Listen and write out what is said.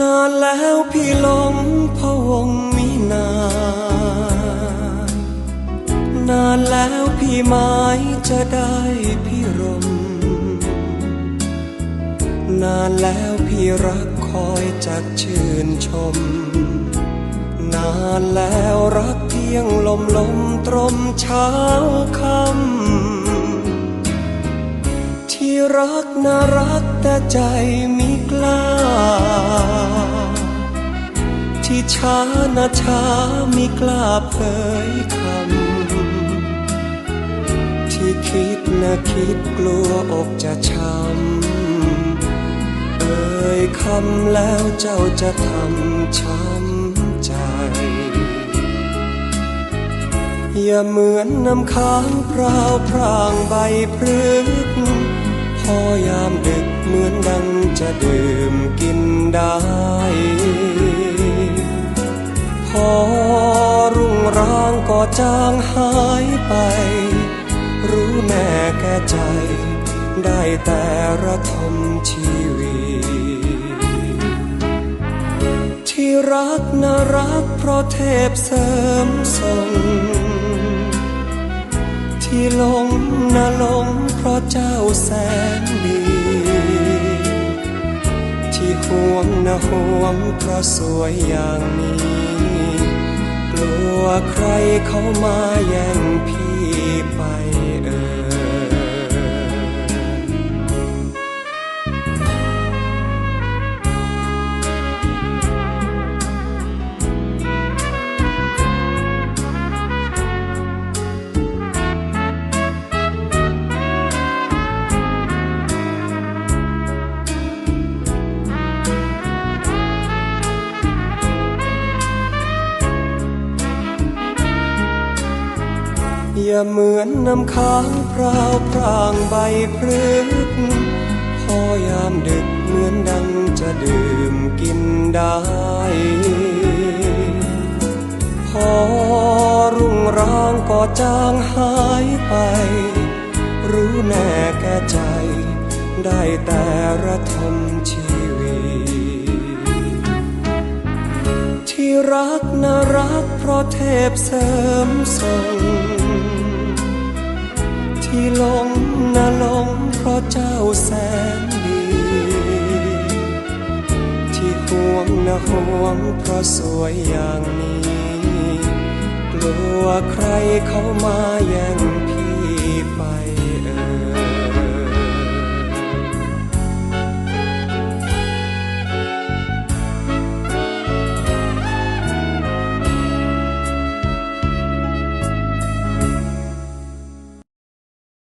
นานแล้วพี่หลงพะวงมินานนานแล้วพี่หมายจะได้พี่รม นานแล้วพี่รักคอยจักชื่นชม นานแล้วรักเพียงลมลมตรมเช้าคำที่รักน่ารักแต่ใจมิ กล้า ที่ช้านะช้ามิกล้าเผยคำ ที่คิดนะคิดกลัวอกจะช้ำเอ่ยคำแล้วเจ้าจะทำช้ำใจ อย่าเหมือนน้ำค้างพราวพรางใบพรึก พอยามดึกเหมือนดังจะดื่มกินได้ พอรุ่งร่างก็จางหายไป รู้แน่แก่ใจ ได้แต่ระทมชีวิต ที่รักน่ารักเพราะเทพเสริมส่ง ที่หลงน่าหลงเพราะเจ้าแสนดี ที่ห่วงนะห่วงเพราะสวยอย่างนี้ กลัวใครเขามาแย่งพี่ไป อย่าเหมือนน้ำค้างพราวพรางใบพรึกพอยามดึกเหมือนดังจะดื่มกินได้ พอรุ่งร่างก็จางหายไป รู้แน่แก่ใจ ได้แต่ระทมชีวิต ที่รักน่ารักเพราะเทพเสริมส่ง ที่หลงน่าหลงเพราะเจ้าแสนดี ที่ห่วงนะห่วงเพราะสวยอย่างนี้ กลัวใครเข้ามาแย่งพี่ไปเออ